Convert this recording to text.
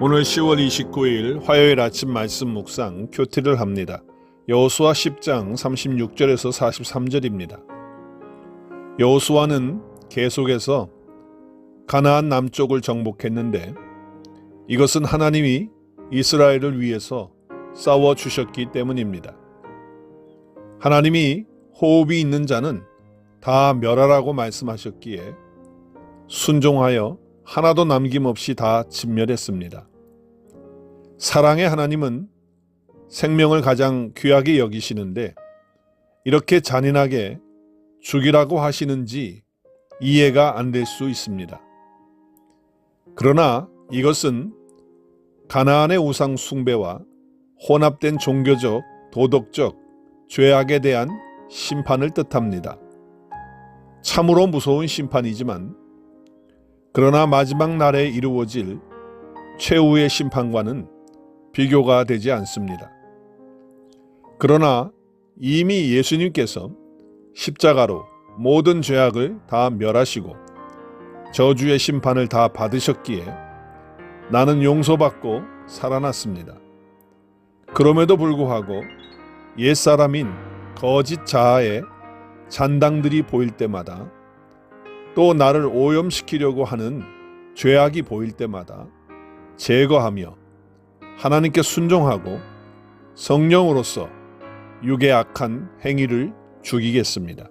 오늘 10월 29일 화요일 아침 말씀 묵상 큐티를 합니다. 여호수아 10장 36절에서 43절입니다. 여호수아는 계속해서 가나안 남쪽을 정복했는데 이것은 하나님이 이스라엘을 위해서 싸워 주셨기 때문입니다. 하나님이 호흡이 있는 자는 다 멸하라고 말씀하셨기에 순종하여 하나도 남김없이 다 진멸했습니다. 사랑의 하나님은 생명을 가장 귀하게 여기시는데 이렇게 잔인하게 죽이라고 하시는지 이해가 안 될 수 있습니다. 그러나 이것은 가나안의 우상 숭배와 혼합된 종교적, 도덕적 죄악에 대한 심판을 뜻합니다. 참으로 무서운 심판이지만 그러나 마지막 날에 이루어질 최후의 심판과는 비교가 되지 않습니다. 그러나 이미 예수님께서 십자가로 모든 죄악을 다 멸하시고 저주의 심판을 다 받으셨기에 나는 용서받고 살아났습니다. 그럼에도 불구하고 옛사람인 거짓 자아의 잔당들이 보일 때마다 또 나를 오염시키려고 하는 죄악이 보일 때마다 제거하며 하나님께 순종하고 성령으로서 육의 악한 행위를 죽이겠습니다.